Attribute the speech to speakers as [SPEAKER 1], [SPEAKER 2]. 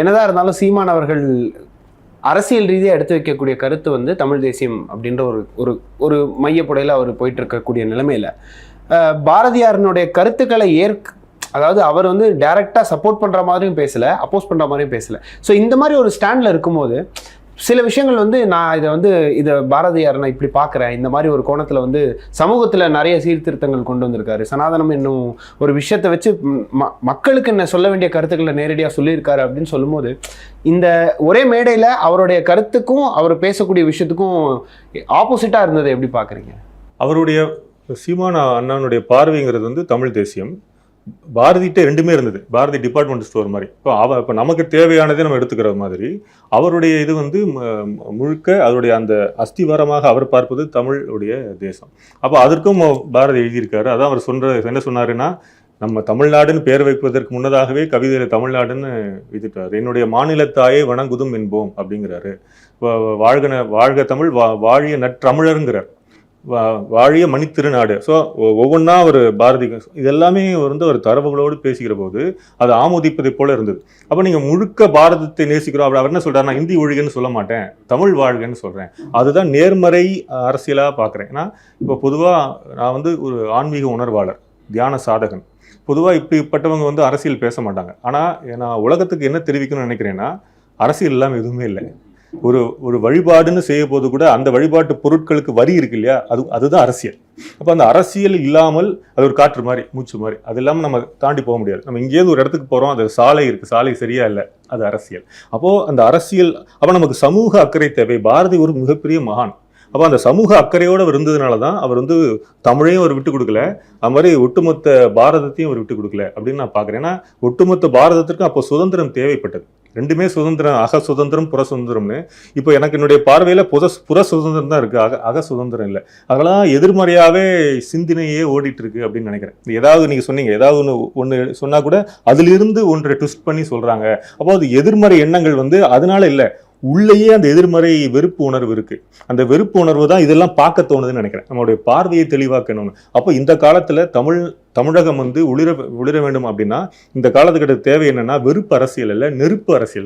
[SPEAKER 1] என்னதான் இருந்தாலும் சீமான் அவர்கள் அரசியல் ரீதியாக எடுத்து வைக்கக்கூடிய கருத்து வந்து தமிழ் தேசியம் அப்படின்ற ஒரு ஒரு ஒரு மையப்புடையில் அவர் போயிட்டு இருக்கக்கூடிய நிலைமையில். பாரதியாரனுடைய பாரதியாரினுடைய கருத்துக்களை ஏற்க அதாவது அவர் வந்து டைரெக்டாக சப்போர்ட் பண்ணுற மாதிரியும் பேசலை அப்போஸ் பண்ணுற மாதிரியும் பேசலை. ஸோ இந்த மாதிரி ஒரு ஸ்டாண்டில் இருக்கும்போது சில விஷயங்கள் வந்து நான் இதை வந்து இதை பாரதியார் நான் இப்படி பார்க்குறேன். இந்த மாதிரி ஒரு கோணத்தில் வந்து சமூகத்தில் நிறைய சீர்திருத்தங்கள் கொண்டு வந்திருக்காரு. சனாதனம் என்னும் ஒரு விஷயத்தை வச்சு ம- மக்களுக்கு என்ன சொல்ல வேண்டிய கருத்துக்களை நேரடியாக சொல்லியிருக்காரு அப்படின்னு சொல்லும்போது இந்த ஒரே மேடையில் அவருடைய கருத்துக்கும் அவர் பேசக்கூடிய விஷயத்துக்கும் ஆப்போசிட்டாக இருந்ததை எப்படி பார்க்குறீங்க?
[SPEAKER 2] அவருடைய சீமான் அண்ணனுடைய பார்வைங்கிறது வந்து தமிழ் தேசியம். பாரதிகிட்ட ரெண்டுமே இருந்தது. பாரதி டிபார்ட்மெண்ட் ஸ்டோர் மாதிரி. இப்போ அவ இப்போ நமக்கு தேவையானதை நம்ம எடுத்துக்கிற மாதிரி அவருடைய இது வந்து முழுக்க அவருடைய அந்த அஸ்திவாரமாக அவர் பார்ப்பது தமிழுடைய தேசம். அப்போ அதற்கும் பாரதி எழுதியிருக்காரு. அதான் அவர் சொல்ற என்ன சொன்னாருன்னா நம்ம தமிழ்நாடுன்னு பேர் வைப்பதற்கு முன்னதாகவே கவிதையை தமிழ்நாடுன்னு எழுதிட்டார் என்னுடைய மாநிலத்தாயே வணங்குதும் என்போம் அப்படிங்கிறாரு. வாழ்கன வாழ்க தமிழ் வா வாழிய நற்றமிழருங்கிறார். வாழிய மணித்திருநாடு. ஸோ ஒவ்வொன்றா ஒரு பாரதி இதெல்லாமே வந்து ஒரு தரவுகளோடு பேசுகிற போது அது ஆமோதிப்பதை போல இருந்தது. அப்போ நீங்கள் முழுக்க பாரதத்தை நேசிக்கிறோம் அப்படி அவர் என்ன சொல்கிறார் நான் இந்தி ஒழிகன்னு சொல்ல மாட்டேன் தமிழ் வாழ்கன்னு சொல்கிறேன் அதுதான் நேர்மறை அரசியலாக பார்க்குறேன் ஏன்னா இப்போ பொதுவாக நான் வந்து ஒரு ஆன்மீக உணர்வாளர் தியான சாதகன். பொதுவாக இப்படிப்பட்டவங்க வந்து அரசியல் பேச மாட்டாங்க. ஆனால் நான் உலகத்துக்கு என்ன தெரிவிக்கணும்னு நினைக்கிறேன்னா அரசியல் இல்லாமல் எதுவுமே இல்லை. ஒரு ஒரு வழிபாடுன்னு செய்ய போது கூட அந்த வழிபாட்டு பொருட்களுக்கு வரி இருக்கு இல்லையா? அது அதுதான் அரசியல். அப்போ அந்த அரசியல் இல்லாமல் அது ஒரு காற்று மாதிரி மூச்சு மாதிரி அது இல்லாமல் நம்ம தாண்டி போக முடியாது. நம்ம எங்கேயாவது ஒரு இடத்துக்கு போகிறோம் அது சாலை இருக்குது சாலை சரியா இல்லை அது அரசியல். அப்போது அந்த அரசியல் அப்போ நமக்கு சமூக அக்கறை தேவை. பாரதி ஒரு மிகப்பெரிய மகான். அப்போ அந்த சமூக அக்கறையோடு இருந்ததுனால தான் அவர் வந்து தமிழையும் அவர் விட்டு கொடுக்கல அது மாதிரி ஒட்டுமொத்த பாரதத்தையும் அவர் விட்டு கொடுக்கல அப்படின்னு நான் பார்க்குறேன். ஏன்னா ஒட்டுமொத்த பாரதத்திற்கும் அப்போ சுதந்திரம் தேவைப்பட்டது. ரெண்டுமே சுதந்திரம் அக சுதந்திரம் புற சுதந்திரம்னு. இப்போ எனக்கு என்னுடைய பார்வையில் புத புற சுதந்திரம் தான் இருக்குது அக அக சுதந்திரம் இல்லை. அதெல்லாம் எதிர்மறையாகவே சிந்தனையே ஓடிட்டு இருக்கு அப்படின்னு நினைக்கிறேன். ஏதாவது நீங்கள் சொன்னீங்க. ஏதாவது ஒன்று ஒன்று சொன்னால் கூட அதிலிருந்து ஒன்றை ட்விஸ்ட் பண்ணி சொல்கிறாங்க அப்போ அது எதிர்மறை எண்ணங்கள் வந்து அதனால இல்லை. உள்ளேயே அந்த எதிர்மறை வெறுப்பு உணர்வு இருக்கு. அந்த வெறுப்பு உணர்வு தான் இதெல்லாம் பார்க்க தோணுதுன்னு நினைக்கிறேன். நம்மளுடைய பார்வையை தெளிவாக்கணும்னு. அப்போ இந்த காலத்துல தமிழ் தமிழகம் வந்து உளிர உளிர வேண்டும் அப்படின்னா இந்த காலத்துக்கிட்ட தேவை என்னன்னா வெறுப்பு அரசியல் இல்லை நெருப்பு அரசியல்